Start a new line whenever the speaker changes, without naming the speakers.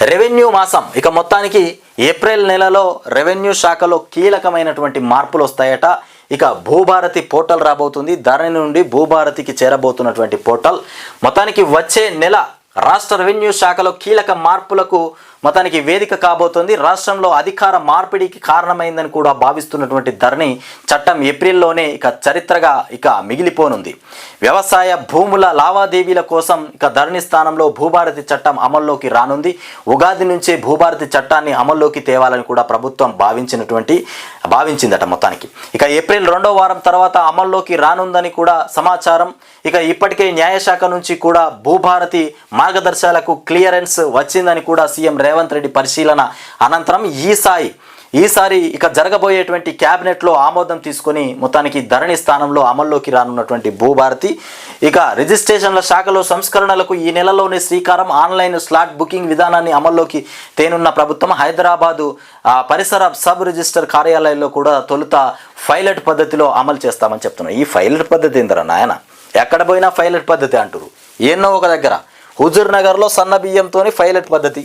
Revenue మాసం. ఇక మొత్తానికి ఏప్రిల్ నెలలో రెవెన్యూ శాఖలో కీలకమైనటువంటి మార్పులు వస్తాయట. ఇక భూభారతి పోర్టల్ రాబోతుంది. ధరణి నుండి భూభారతికి చేరబోతున్నటువంటి పోర్టల్. మొత్తానికి వచ్చే నెల రాష్ట్ర రెవెన్యూ శాఖలో కీలక మార్పులకు మతానికి వేదిక కాబోతోంది. రాష్ట్రంలో అధికార మార్పిడికి కారణమైందని కూడా భావిస్తున్నటువంటి ధరణి చట్టం ఏప్రిల్లోనే ఇక చరిత్రగా ఇక మిగిలిపోనుంది. వ్యవసాయ భూముల లావాదేవీల కోసం ఇక ధరణి స్థానంలో భూభారతి చట్టం అమల్లోకి రానుంది. ఉగాది నుంచే భూభారతి చట్టాన్ని అమల్లోకి తేవాలని కూడా ప్రభుత్వం భావించినటువంటి భావించిందట మొత్తానికి. ఇక ఏప్రిల్ రెండో వారం తర్వాత అమల్లోకి రానుందని కూడా సమాచారం. ఇక ఇప్పటికే న్యాయశాఖ నుంచి కూడా భూభారతి మార్గదర్శకాలకు క్లియరెన్స్ వచ్చిందని కూడా సీఎం రేవంత్ రెడ్డి పరిశీలన అనంతరం ఈసారి ఈసారి ఇక జరగబోయేటువంటి క్యాబినెట్లో ఆమోదం తీసుకొని మొత్తానికి ధరణి స్థానంలో అమల్లోకి రానున్నటువంటి భూభారతి. ఇక రిజిస్ట్రేషన్ల శాఖలో సంస్కరణలకు ఈ నెలలోనే శ్రీకారం. ఆన్లైన్ స్లాట్ బుకింగ్ విధానాన్ని అమల్లోకి తేనున్న ప్రభుత్వం హైదరాబాదు పరిసర సబ్ రిజిస్టర్ కార్యాలయాల్లో కూడా తొలుత ఫైలట్ పద్ధతిలో అమలు చేస్తామని చెప్తున్నారు. ఈ ఫైలట్ పద్ధతి ఏందరా నాయన? ఎక్కడ పోయినా ఫైలట్ పద్ధతి అంటారు ఎన్నో ఒక దగ్గర. హుజూర్ నగర్లో సన్న బియ్యంతో పైలట్ పద్ధతి.